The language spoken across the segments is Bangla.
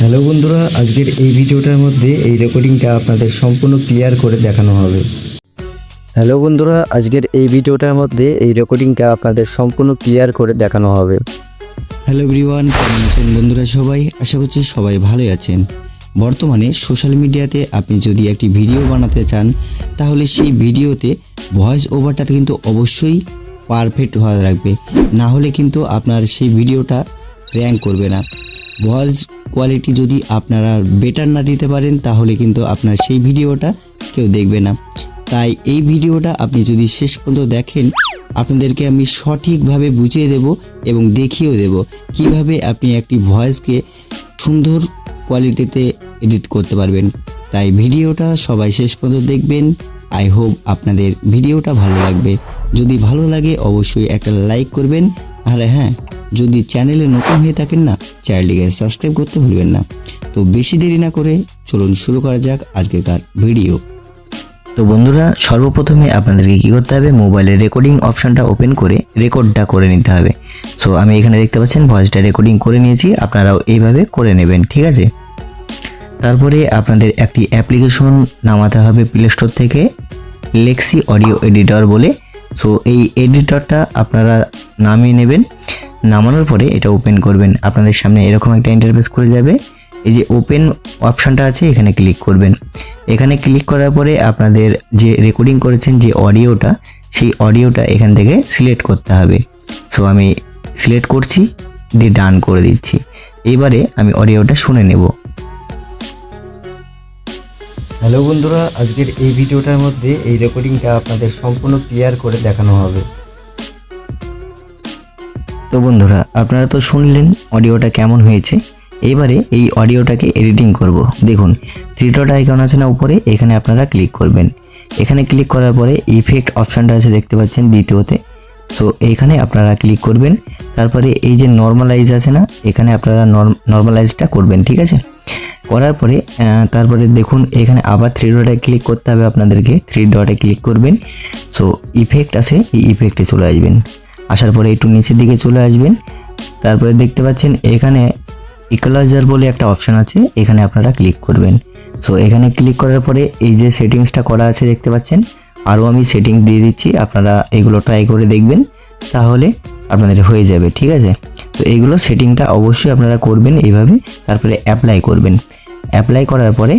হ্যালো বন্ধুরা, আজকের এই ভিডিওটার মধ্যে এই রেকর্ডিংটা আপনাদের সম্পূর্ণ ক্লিয়ার করে দেখানো হবে। হ্যালো বন্ধুরা, আজকের এই ভিডিওটার মধ্যে এই রেকর্ডিংটা আপনাদের সম্পূর্ণ ক্লিয়ার করে দেখানো হবে। হ্যালো এভরিওয়ান কেমন আছেন বন্ধুরা সবাই? আশা করছি সবাই ভালোই আছেন। বর্তমানে সোশ্যাল মিডিয়াতে আপনি যদি একটি ভিডিও বানাতে চান, তাহলে সেই ভিডিওতে ভয়েস ওভারটাতে কিন্তু অবশ্যই পারফেক্ট হওয়া লাগবে। না হলে কিন্তু আপনার সেই ভিডিওটা র্যাঙ্ক করবে না। ভয়েস কোয়ালিটি যদি আপনারা বেটার না দিতে পারেন, তাহলে কিন্তু আপনার সেই ভিডিওটা কেউ দেখবে না। তাই এই ভিডিওটা আপনি যদি শেষ পর্যন্ত দেখেন, আপনাদেরকে আমি সঠিকভাবে বুঝিয়ে দেব এবং দেখিয়েও দেব কীভাবে আপনি একটি ভয়েসকে সুন্দর কোয়ালিটিতে এডিট করতে পারবেন। তাই ভিডিওটা সবাই শেষ পর্যন্ত দেখবেন। আই হোপ আপনাদের ভিডিওটা ভালো লাগবে। যদি ভালো লাগে, অবশ্যই একটা লাইক করবেন। আর হ্যাঁ যদি চ্যানেলে নতুন হয়ে থাকেন না চ্যানেলটিকে সাবস্ক্রাইব করতে ভুলবেন না। তো বেশি দেরি না করে চলুন শুরু করা যাক আজকেকার ভিডিও তো বন্ধুরা, সর্বপ্রথমে আপনাদেরকে কী করতে হবে? মোবাইলের রেকর্ডিং অপশনটা ওপেন করে রেকর্ডটা করে নিতে হবে। সো আমি এখানে দেখতে পাচ্ছেন ভয়েসটা রেকর্ডিং করে নিয়েছি, আপনারাও এইভাবে করে নেবেন, ঠিক আছে? তারপরে আপনাদের একটি অ্যাপ্লিকেশন নামাতে হবে প্লে স্টোর থেকে লেক্সি অডিও এডিটর বলে। সো এই এডিটরটা আপনারা নামিয়ে নেবেন। নামানোর পরে এটা ওপেন করবেন। আপনাদের সামনে এরকম একটা ইন্টারফেস করে যাবে। এই যে ওপেন অপশানটা আছে, এখানে ক্লিক করবেন। এখানে ক্লিক করার পরে আপনাদের যে রেকর্ডিং করেছেন যে অডিওটা সেই অডিওটা এখান থেকে সিলেক্ট করতে হবে। সো আমি সিলেক্ট করছি, দিয়ে ডান করে দিচ্ছি। এবারে আমি অডিওটা শুনে নেব। হ্যালো বন্ধুরা, আজকের এই ভিডিওটার মধ্যে এই রেকর্ডিংটা আপনাদের সম্পূর্ণ ক্লিয়ার করে দেখানো হবে। তো বন্ধুরা, আপনারা তো শুনলেন অডিওটা কেমন হয়েছে? এবারে এই অডিওটাকে এডিটিং করব। দেখুন থ্রি ডট আইকন আছে না উপরে, এখানে আপনারা ক্লিক করবেন। এখানে ক্লিক করার পরে ইফেক্ট অপশানটা আছে দেখতে পাচ্ছেন দ্বিতীয়তে। সো এইখানে আপনারা ক্লিক করবেন। তারপরে এই যে নর্মালাইজ আছে না, এখানে আপনারা নর্মালাইজটা করবেন, ঠিক আছে? করার পরে তারপরে দেখুন, এখানে আবার থ্রি ডটে ক্লিক করতে হবে আপনাদেরকে। থ্রি ডটে ক্লিক করবেন। সো ইফেক্ট আছে, এই ইফেক্টে চলে আসবেন। আসার পরে একটু নিচের দিকে চলে আসবেন। তারপরে দেখতে পাচ্ছেন এখানে ইকুয়ালাইজার বলে একটা অপশন আছে, এখানে আপনারা ক্লিক করবেন। সো এখানে ক্লিক করার পরে এই যে সেটিংসটা করা আছে দেখতে পাচ্ছেন, আরও আমি সেটিংস দিয়ে দিচ্ছি, আপনারা এগুলো ট্রাই করে দেখবেন, তাহলে আপনাদের হয়ে যাবে, ঠিক আছে? তো এইগুলো সেটিংটা অবশ্যই আপনারা করবেন এইভাবে, তারপরে অ্যাপ্লাই করবেন। অ্যাপ্লাই করার পরে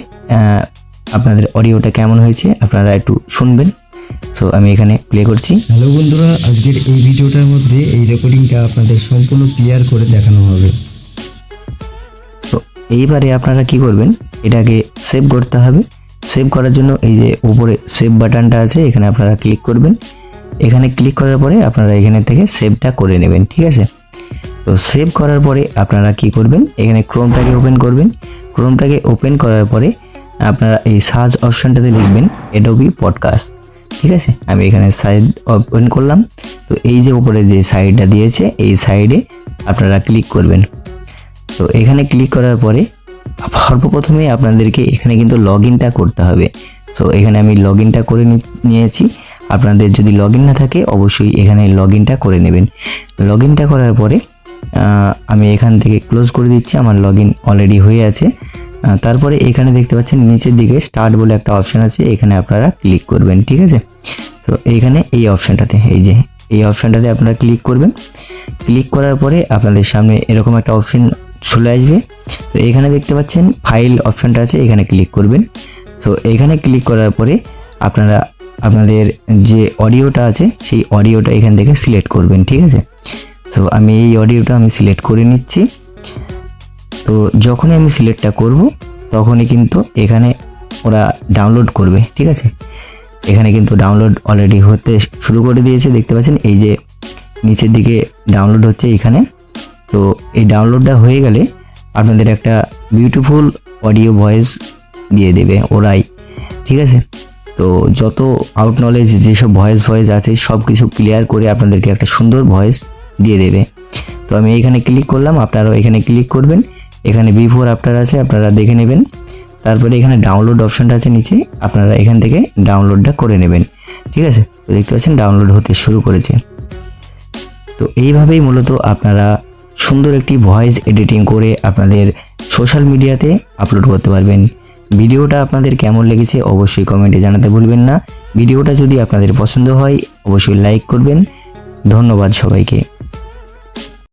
আপনাদের অডিওটা কেমন হয়েছে, আপনারা একটু শুনবেন। সো আমি এখানে প্লে করছি। হ্যালো বন্ধুরা আজকের এই ভিডিওটার মধ্যে এই রেকর্ডিংটা আপনাদের সম্পূর্ণ ক্লিয়ার করে দেখানো হবে। তো এইবারে আপনারা কি করবেন এটাকে সেভ করতে হবে। সেভ করার জন্য এই যে উপরে সেভ বাটনটা আছে এখানে আপনারা ক্লিক করবেন। এখানে ক্লিক করার পরে আপনারা এখানে থেকে সেভটা করে নেবেন ঠিক আছে? তো সেভ করার পরে আপনারা কি করবেন এখানে ক্রোমটাকে ওপেন করবেন। ক্রোমটাকে ওপেন করার পরে আপনারা এই সার্চ অপশনটাতে লিখবেন এডোবি পডকাস্ট ঠিক আছে? আমি এখানে সাইড ওপেন করলাম। তো এই যে উপরে যে সাইডটা দিয়েছে, এই সাইডে আপনারা ক্লিক করবেন। তো এখানে ক্লিক করার পরে সর্বপ্রথমে আপনাদেরকে এখানে কিন্তু লগ ইনটা করতে হবে। সো এখানে আমি লগ ইনটা করে নিয়েছি। আপনাদের যদি লগ না থাকে, অবশ্যই এখানে লগ ইনটা করে নেবেন। লগ ইনটা করার পরে আমি এখান থেকে ক্লোজ করে দিচ্ছি। আমার লগ ইন অলরেডি হয়ে আছে। তারপরে এখানে দেখতে পাচ্ছেন নিচের দিকে স্টার্ট বলে একটা অপশান আছে, এখানে আপনারা ক্লিক করবেন, ঠিক আছে? তো এইখানে এই অপশনটাতে এই যে, এই অপশনটাতে আপনারা ক্লিক করবেন। ক্লিক করার পরে আপনাদের সামনে এরকম একটা অপশান চলে আসবে। তো এখানে দেখতে পাচ্ছেন ফাইল অপশনটা আছে, এখানে ক্লিক করবেন। তো এখানে ক্লিক করার পরে আপনারা, আপনাদের যে অডিওটা আছে, সেই অডিওটা এখান থেকে সিলেক্ট করবেন, ঠিক আছে? তো আমি এই অডিওটা আমি সিলেক্ট করে নিচ্ছি। তো যখনই আমি সিলেক্টটা করব, তখনই কিন্তু এখানে ওরা ডাউনলোড করবে, ঠিক আছে? এখানে কিন্তু ডাউনলোড অলরেডি হতে শুরু করে দিয়েছে, দেখতে পাচ্ছেন? এই যে নিচের দিকে ডাউনলোড হচ্ছে এখানে। তো এই ডাউনলোডটা হয়ে গেলে আপনাদের একটা বিউটিফুল অডিও ভয়েস দিয়ে দেবে ওরাই, ঠিক আছে? তো যত আউট নলেজ যেসব ভয়েস ভয়েস আছে সব কিছু ক্লিয়ার করে আপনাদেরকে একটা সুন্দর ভয়েস দিয়ে দেবে। তো আমি এখানে ক্লিক করলাম, আপনারাও এখানে ক্লিক করবেন। এখানে বিফোর আফটার আছে, আপনারা দেখে নেবেন। তারপরে এখানে ডাউনলোড অপশানটা আছে নিচে, আপনারা এখান থেকে ডাউনলোডটা করে নেবেন। ঠিক আছে? তো দেখতে পাচ্ছেন ডাউনলোড হতে শুরু করেছে। তো এইভাবেই মূলত আপনারা সুন্দর একটি ভয়েস এডিটিং করে আপনাদের সোশ্যাল মিডিয়াতে আপলোড করতে পারবেন। ভিডিওটা আপনাদের কেমন লেগেছে অবশ্যই কমেন্টে জানাতে ভুলবেন না। ভিডিওটা যদি আপনাদের পছন্দ হয়, অবশ্যই লাইক করবেন। ধন্যবাদ সবাইকে।